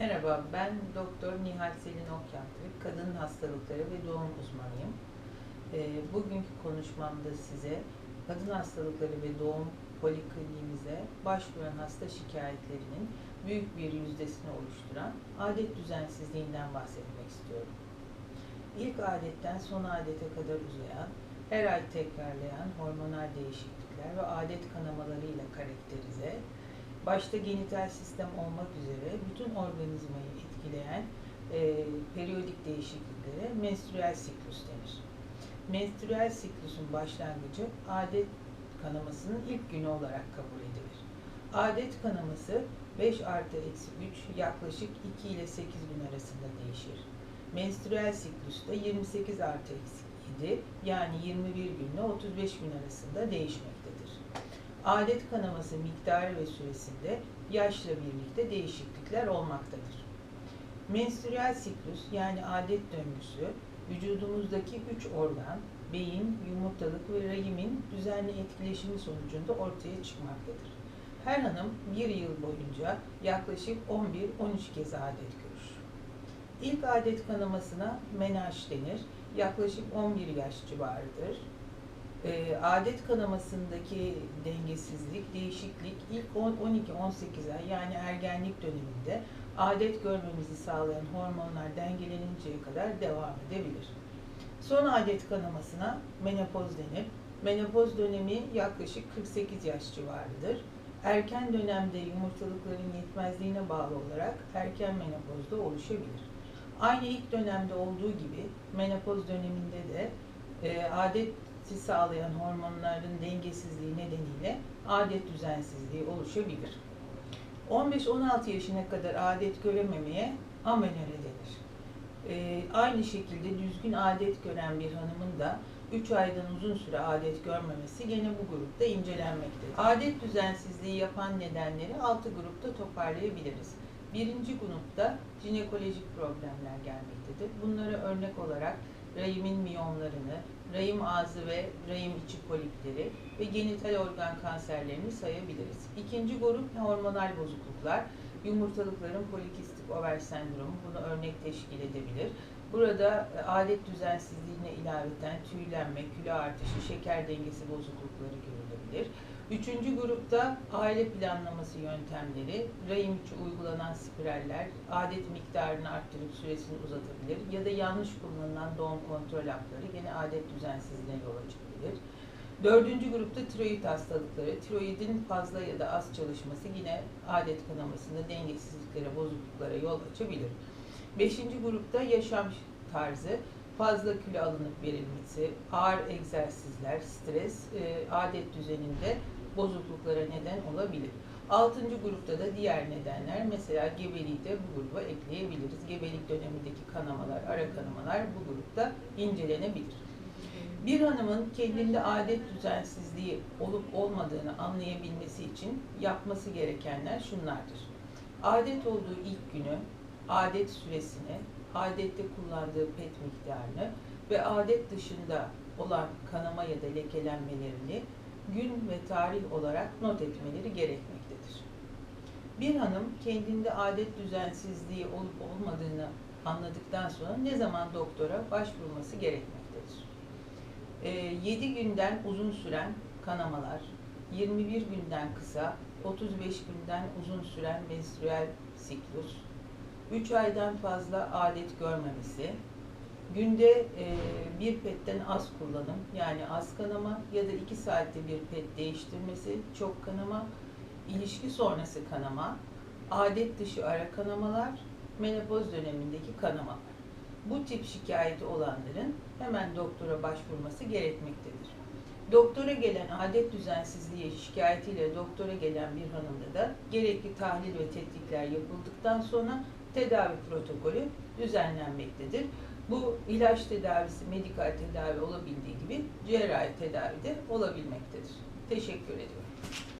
Merhaba, ben Doktor Nihal Selin Okyantırık, kadın hastalıkları ve doğum uzmanıyım. Ee, Bugünkü konuşmamda size kadın hastalıkları ve doğum polikliniğimize başvuran hasta şikayetlerinin büyük bir yüzdesini oluşturan adet düzensizliğinden bahsetmek istiyorum. İlk adetten son adete kadar uzayan, her ay tekrarlayan hormonal değişiklikler ve adet kanamalarıyla karakterize, başta genital sistem olmak üzere bütün organizmayı etkileyen e, periyodik değişikliklere menstrüel siklus denir. Menstrüel siklusun başlangıcı adet kanamasının ilk günü olarak kabul edilir. Adet kanaması 5 artı eksi 3 yaklaşık 2 ile 8 gün arasında değişir. Menstrüel siklus da 28 artı eksi 7 yani 21 günle 35 gün arasında değişmektedir. Adet kanaması miktarı ve süresinde yaşla birlikte değişiklikler olmaktadır. Menstrüel siklus yani adet döngüsü vücudumuzdaki üç organ, beyin, yumurtalık ve rahimin düzenli etkileşimi sonucunda ortaya çıkmaktadır. Her hanım bir yıl boyunca yaklaşık 11-13 kez adet görür. İlk adet kanamasına menaj denir. Yaklaşık 11 yaş civarıdır. E, adet kanamasındaki dengesizlik, değişiklik ilk 10-12-18 ay yani ergenlik döneminde adet görmemizi sağlayan hormonlar dengeleninceye kadar devam edebilir. Son adet kanamasına menopoz denir. Menopoz dönemi yaklaşık 48 yaş civarıdır. Erken dönemde yumurtalıkların yetmezliğine bağlı olarak erken menopozda oluşabilir. Aynı ilk dönemde olduğu gibi menopoz döneminde de e, adeti sağlayan hormonların dengesizliği nedeniyle adet düzensizliği oluşabilir. 15-16 yaşına kadar adet görememeye amenore denir. E, aynı şekilde düzgün adet gören bir hanımın da 3 aydan uzun süre adet görmemesi gene bu grupta incelenmektedir. Adet düzensizliği yapan nedenleri 6 grupta toparlayabiliriz. Birinci grupta jinekolojik problemler gelmektedir. Bunlara örnek olarak rahimin miyomlarını, rahim ağzı ve rahim içi polipleri ve genital organ kanserlerini sayabiliriz. İkinci grup hormonal bozukluklar. Yumurtalıkların polikistik over sendromu bunu örnek teşkil edebilir. Burada e, adet düzensizliğine ilaveten tüylenme, kilo artışı, şeker dengesi bozuklukları görülebilir. Üçüncü grupta aile planlaması yöntemleri, rahim içi uygulanan spiraller, adet miktarını arttırıp süresini uzatabilir ya da yanlış kullanılan doğum kontrol hapları gene adet düzensizliğine yol açabilir. Dördüncü grupta tiroid hastalıkları. Tiroidin fazla ya da az çalışması yine adet kanamasında dengesizliklere, bozukluklara yol açabilir. Beşinci grupta yaşam tarzı, fazla kilo alınıp verilmesi, ağır egzersizler, stres, e, adet düzeninde bozukluklara neden olabilir. Altıncı grupta da diğer nedenler, mesela gebeliği de bu gruba ekleyebiliriz. Gebelik dönemindeki kanamalar, ara kanamalar bu grupta incelenebilir. Bir hanımın kendinde adet düzensizliği olup olmadığını anlayabilmesi için yapması gerekenler şunlardır. Adet olduğu ilk günü, adet süresini, adette kullandığı pet miktarını ve adet dışında olan kanama ya da lekelenmelerini gün ve tarih olarak not etmeleri gerekmektedir. Bir hanım kendinde adet düzensizliği olup olmadığını anladıktan sonra ne zaman doktora başvurması gerekmektedir. 7 günden uzun süren kanamalar, 21 günden kısa, 35 günden uzun süren menstrüel siklus, 3 aydan fazla adet görmemesi, günde e, bir petten az kullanım yani az kanama ya da 2 saatte bir pet değiştirmesi çok kanama, ilişki sonrası kanama, adet dışı ara kanamalar, menopoz dönemindeki kanamalar. Bu tip şikayeti olanların hemen doktora başvurması gerekmektedir. Doktora gelen adet düzensizliği şikayetiyle doktora gelen bir hanımda da gerekli tahlil ve tetkikler yapıldıktan sonra tedavi protokolü düzenlenmektedir. Bu ilaç tedavisi, medikal tedavi olabildiği gibi cerrahi tedavi de olabilmektedir. Teşekkür ediyorum.